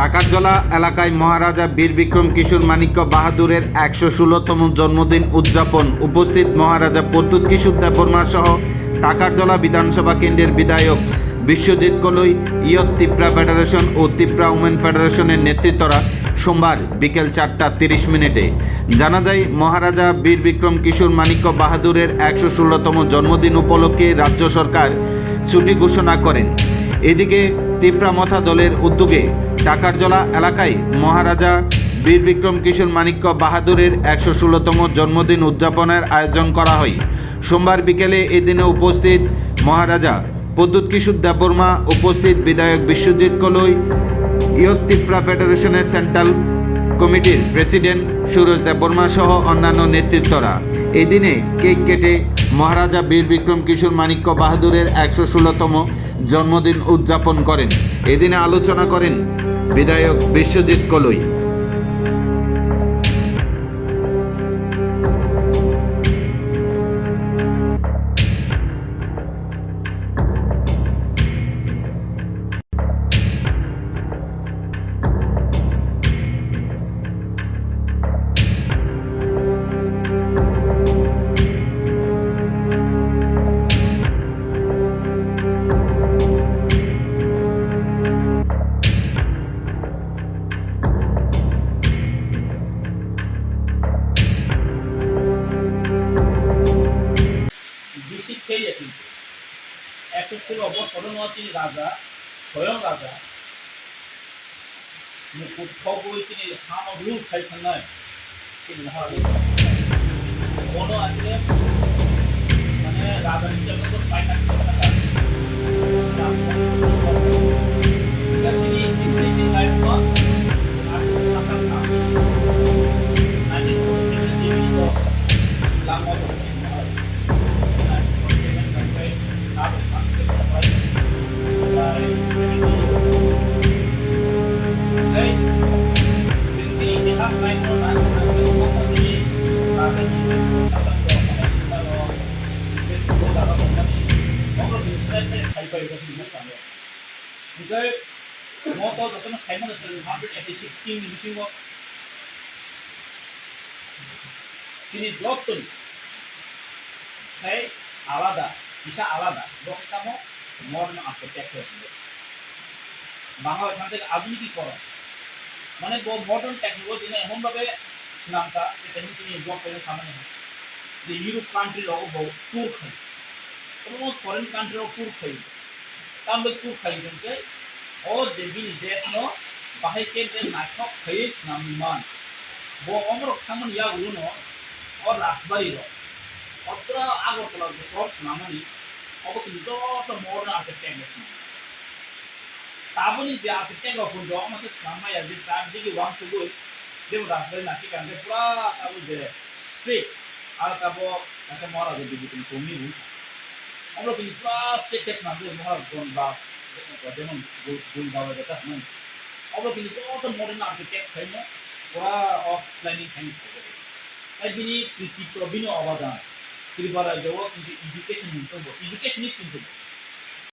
টাকারজলা এলাকায় মহারাজা বীর বিক্রম কিশোর মাণিক্য বাহাদুরের একশো ষোলোতম জন্মদিন উদযাপন। উপস্থিত মহারাজা প্রদ্যুৎ কিশোর দেববর্মা সহ টাকারজলা বিধানসভা কেন্দ্রের বিধায়ক বিশ্বজিৎ কলই, ইয়ত তিপ্রা ফেডারেশন ও তিপ্রা উমেন ফেডারেশনের নেতৃত্বরা সোমবার বিকেল চারটা তিরিশ মিনিটে। জানা যায়, মহারাজা বীর বিক্রম কিশোর মাণিক্য বাহাদুরের একশো ষোলোতম জন্মদিন উপলক্ষে রাজ্য সরকার ছুটি ঘোষণা করেন। এদিকে তিপ্রামথা দলের উদ্যোগে টাকারজলা এলাকায় মহারাজা বীর বিক্রম কিশোর মাণিক্য বাহাদুরের একশো ষোলোতম জন্মদিন উদযাপনের আয়োজন করা হয়। সোমবার বিকেলে এই দিনে উপস্থিত মহারাজা প্রদ্যুৎ কিশোর দেববর্মা, উপস্থিত বিধায়ক বিশ্বজিৎ কলই, ইয়ত ত্রিপুরা ফেডারেশনের সেন্ট্রাল কমিটির প্রেসিডেন্ট সুরজ দেববর্মা সহ অন্যান্য নেতৃত্বরা। এদিনে কেক কেটে মহারাজা বীর বিক্রম কিশোর মাণিক্য বাহাদুরের একশো ষোলোতম জন্মদিন উদযাপন করেন। এদিনে আলোচনা করেন বিধায়ক বিশ্বজিৎ কলই। খেয়ে কিন্তু একশো ষোলো অবস্ফোরণ আছে রাজা, স্বয়ং রাজা কোথাও বই তিনি সামগ্রী খাইছেন নয় তিনি মহারাজা কোনো মানে রাজা হিসাবে তো পাইনা তিনি যতই সেই আলাদা দিশা আলাদা বক্তাম মর্ম আর্কিটেক্ট হয়েছিল বাংলা এখান থেকে আধুনিকীকরণ মানে মডার্ন টেকনোলজি না এমনভাবে সিনেমাটা যেটা নিচে নিয়ে জব করে সামনে হয় যে ইউরোপ কান্ট্রির অব ট্যুর খাই কোনো ফরেন কান্ট্রির ট্যুর খাই তাহলে ট্যুর খাই কিন্তু ও যে বিনি দেশ ন বাহাই কেন্দ্রে নাটক খাই সিনেমা মান ব অমর খামন ইয়া উনো ও রাসবাড়ি র অত্র আগরতলা যে সব নামনি অব কিন্তু যত মডার্ন আর্কিটেক্ট আছে তাবনি যে আর্কিটেক্ট অফ আমাদের সামাই যে চারদিকে ওয়ান সুগুই যেমন রাজবাড়ি নাসিকান্তে পুরা তাবো যে স্ট্রিট আর তাবো একটা মহারাজ দিদি কিন্তু কমি রুই আমরা কিন্তু পুরা স্ট্রিট টেক্স না যে মহারাজগণ বা যেমন গুল বাবা যেটা হুম আমরা কিন্তু যত মডার্ন আর্কিটেক্ট খাই না, পুরা অফ প্ল্যানিং খাই তাই বিনি কৃতিত্ব বিনি অবদান। ত্রিপুরা যাও কিন্তু এডুকেশন কিন্তু এডুকেশনিস্ট কিন্তু